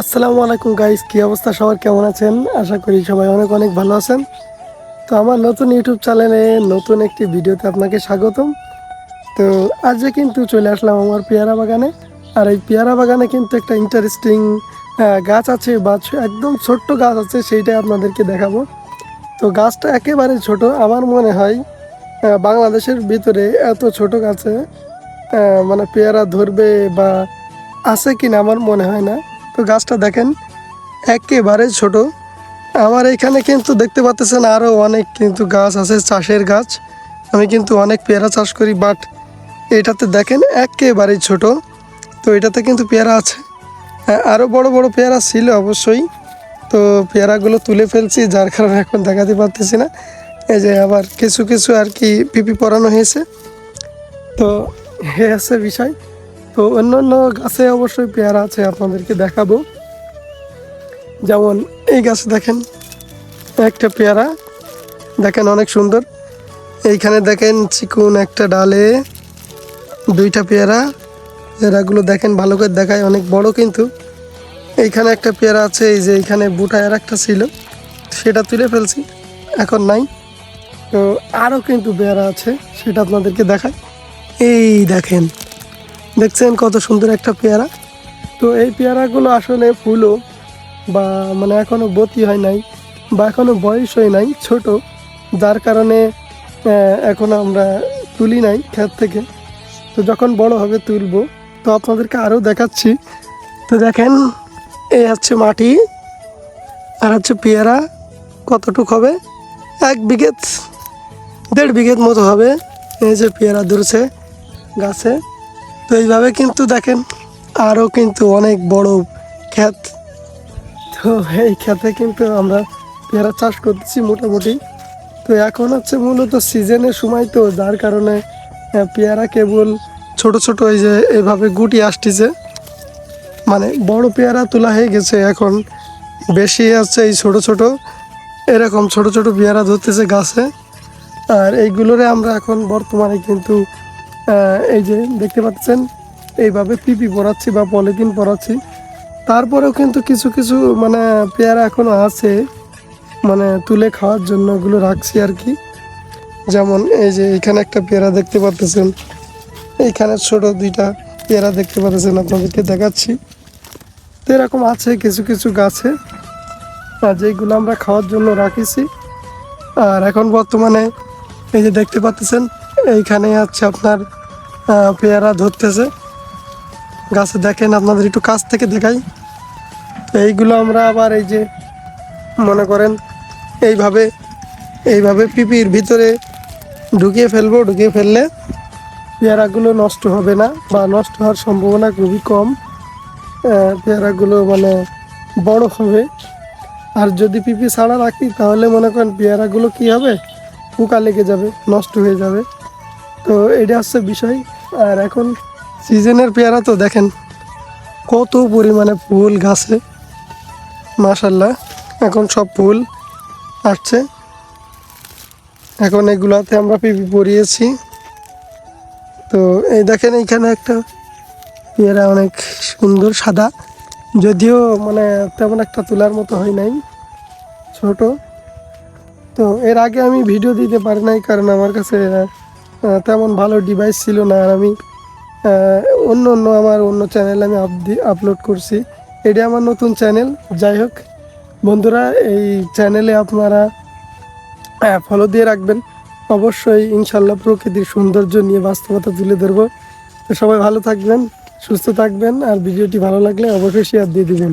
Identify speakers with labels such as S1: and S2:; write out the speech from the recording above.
S1: আসসালামু আলাইকুম গাইস কী অবস্থা? সবার কেমন আছেন? আশা করি সবাই অনেক অনেক ভালো আছেন। তো আমার নতুন ইউটিউব চ্যানেলে নতুন একটি ভিডিওতে আপনাকে স্বাগতম। তো আজকে কিন্তু চলে আসলাম আমার পেয়ারা বাগানে। আর এই পেয়ারা বাগানে কিন্তু একটা ইন্টারেস্টিং গাছ আছে বা একদম ছোট্ট গাছ আছে, সেইটাই আপনাদেরকে দেখাবো। তো গাছটা একেবারে ছোট। আমার মনে হয় বাংলাদেশের ভিতরে এত ছোট গাছে মানে পেয়ারা ধরবে বা আছে কিনা আমার মনে হয় না। তো গাছটা দেখেন একেবারে ছোট। আমার এখানে কিন্তু দেখতে পাচ্ছেন আরও অনেক কিন্তু গাছ আছে চাষের গাছ। আমি কিন্তু অনেক পেয়ারা চাষ করি বাট এটাতে দেখেন একেবারেই ছোট। তো এটাতে কিন্তু পেয়ারা আছে। হ্যাঁ, আরও বড় বড় পেয়ারা ছিল অবশ্যই। তো পেয়ারাগুলো তুলে ফেলছি যার কারণে এখন দেখাতে পারতেছি না। এই যে আবার কিছু কিছু আর কি পিপি পরানো হয়েছে। তো এ আছে বিষয়। তো অন্য অন্য গাছে অবশ্যই পেয়ারা আছে, আপনাদেরকে দেখাবো। যেমন এই গাছে দেখেন, একটা পেয়ারা। দেখেন অনেক সুন্দর। এইখানে দেখেন চিকুন একটা ডালে দুইটা পেয়ারা। পেয়ারাগুলো দেখেন ভালো করে দেখায়, অনেক বড় কিন্তু। এইখানে একটা পেয়ারা আছে, এই যে এইখানে বুটায় আর একটা ছিল, সেটা তুলে ফেলছি, এখন নাই। তো আরও কিন্তু পেয়ারা আছে, সেটা আপনাদেরকে দেখায়। এই দেখেন দেখছেন কত সুন্দর একটা পেয়ারা? তো এই পেয়ারাগুলো আসলে ফুলও বা মানে এখনও বতি হয় নাই বা এখনও বয়স হয় নাই, ছোট। যার কারণে এখনও আমরা তুলি নাই ক্ষেত থেকে। তো যখন বড় হবে তুলবো। তো আপনাদেরকে আরও দেখাচ্ছি। তো দেখেন, এই হচ্ছে মাটি আর হচ্ছে পেয়ারা। কতটুক হবে? এক বিঘেত, দেড় বিঘেত মতো হবে। এই যে পেয়ারা ধরছে গাছে। তো এইভাবে কিন্তু দেখেন, আরও কিন্তু অনেক বড় ক্ষেত। তো এই ক্ষেতে কিন্তু আমরা পেয়ারা চাষ করতেছি মোটামুটি। তো এখন হচ্ছে মূলত সিজনের সময় তো, যার কারণে পেয়ারা কেবল ছোট ছোট এই যে এইভাবে গুটি আসতেছে। মানে বড় পেয়ারা তোলা হয়ে গেছে এখন, বেশি আছে এই ছোট ছোট। এরকম ছোট ছোট পেয়ারা ধরতেছে গাছে। আর এইগুলোরে আমরা এখন বর্তমানে কিন্তু এই যে দেখতে পাচ্ছেন, এইভাবে পিপি পরাচ্ছি বা পলিথিন পরাচ্ছি। তারপরেও কিন্তু কিছু কিছু মানে পেয়ারা এখনও আছে মানে তুলে খাওয়ার জন্য ওগুলো রাখছি আর কি। যেমন এই যে এখানে একটা পেয়ারা দেখতে পাচ্ছেন এইখানে ছোট দুইটা পেয়ারা দেখতে পাচ্ছেন, আপনাদেরকে দেখাচ্ছি। তো এরকম আছে কিছু কিছু গাছে, আর যেগুলো আমরা খাওয়ার জন্য রাখিছি। আর এখন বর্তমানে এই যে দেখতে পাচ্ছেন এইখানে আছে আপনার পেয়ারা ধরতেছে। গাছে দেখেন, আপনাদের একটু কাছ থেকে দেখাই। তো এইগুলো আমরা আবার এই যে, মনে করেন, এইভাবে এইভাবে পিপির ভিতরে ঢুকিয়ে ফেলব। ঢুকিয়ে ফেললে পেয়ারাগুলো নষ্ট হবে না বা নষ্ট হওয়ার সম্ভাবনা খুবই কম। পেয়ারাগুলো মানে বড় হবে। আর যদি পিপি ছাড়া রাখি, তাহলে মনে করেন পেয়ারাগুলো কি হবে? পোকা লেগে যাবে, নষ্ট হয়ে যাবে। তো এটা হচ্ছে বিষয়। আর এখন সিজনের পেয়ারা তো দেখেন, কত পরিমাণে ফুল গাছে। মাশাল্লাহ এখন সব ফুল আসছে। এখন এগুলাতে আমরা পিপি পরিয়েছি। তো এই দেখেন এইখানে একটা পেয়ারা অনেক সুন্দর সাদা। যদিও মানে তেমন একটা তোলার মতো হয় নাই, ছোট। তো এর আগে আমি ভিডিও দিতে পারি নাই, কারণ আমার কাছে তেমন ভালো ডিভাইস ছিল না আর আমি অন্য অন্য আমার অন্য চ্যানেলে আমি আপলোড করছি। এটা আমার নতুন চ্যানেল যাই হোক। বন্ধুরা, এই চ্যানেলে আপনারা ফলো দিয়ে রাখবেন। অবশ্যই ইনশাল্লাহ প্রকৃতির সৌন্দর্য নিয়ে বাস্তবতা তুলে ধরবো। তো সবাই ভালো থাকবেন, সুস্থ থাকবেন, আর ভিডিওটি ভালো লাগলে অবশ্যই শেয়ার দিয়ে দিবেন।